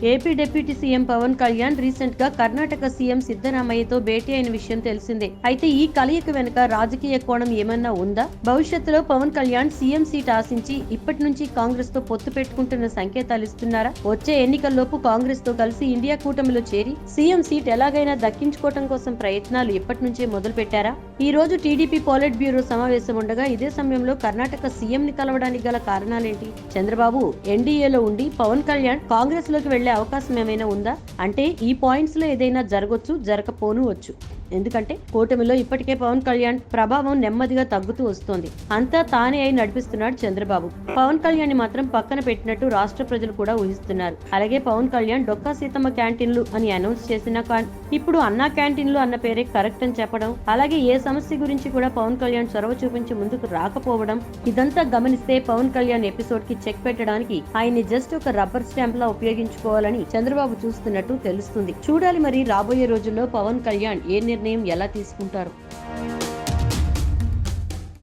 AP deputy CM Pawan Kalyan రీసెంట్గా Karnataka CM సిద్దరామయ్యతో భేటీ అయిన విషయం తెలిసిందే. అయితే ఈ కలయిక వెనుక రాజకీయ కోణం ఏమన్నా ఉందా? భవిష్యత్తులో పవన్ కళ్యాణ్ సీఎం సీట్ ఆశించి ఇప్పటి నుంచి కాంగ్రెస్తో పొత్తు పెట్టుకుంటున్న సంకేతాలు ఇస్తున్నారా? వచ్చే ఎన్నికల్లోపు కాంగ్రెస్తో కలిసి ఇండియా కూటమిలో చేరి సీఎం సీట్ ఎలాగైనా దక్కించుకోవటం కోసం ప్రయత్నాలు ఇప్పటి నుంచే మొదలు పెట్టారా ఈ రోజు టీడీపీ పాలిట్ బ్యూరో సమావేశం ఉండగా ఇదే సమయంలో కర్ణాటక సీఎం ని కలవడానికి గల కారణాలేంటి? చంద్రబాబు ఎన్డీఏలో ఉండి పవన్ కళ్యాణ్ కాంగ్రెస్లోకి వెళ్ళే అవకాశం ఏమైనా ఉందా? అంటే ఈ పాయింట్స్లో ఏదైనా జరగొచ్చు జరగపోను వచ్చు. ఎందుకంటే కూటమిలో ఇప్పటికే పవన్ కళ్యాణ్ ప్రభావం నెమ్మదిగా తగ్గుతూ వస్తోంది. అంతా తానే అయి నడిపిస్తున్నాడు చంద్రబాబు. పవన్ కళ్యాణ్ని మాత్రం పక్కన పెట్టినట్టు రాష్ట్ర ప్రజలు కూడా ఊహిస్తున్నారు. అలాగే పవన్ కళ్యాణ్ డొక్కా సీతమ్మ క్యాంటీన్లు అని అనౌన్స్ చేసిన ఇప్పుడు అన్నా క్యాంటీన్లు అన్న పేరే కరెక్ట్ అని చెప్పడం అలాగే ఏ సమస్య గురించి కూడా పవన్ కళ్యాణ్ చొరవ చూపించి ముందుకు రాకపోవడం ఇదంతా గమనిస్తే పవన్ కళ్యాణ్ ఎపిసోడ్కి చెక్ పెట్టడానికి ఆయన్ని జస్ట్ ఒక రబ్బర్ స్టాంప్ లా ఉపయోగించుకో ఉపయోగించుకోవాలని చంద్రబాబు చూస్తున్నట్టు తెలుస్తుంది. చూడాలి మరి రాబోయే రోజుల్లో పవన్ కళ్యాణ్ ఏ నిర్ణయం ఎలా తీసుకుంటారు?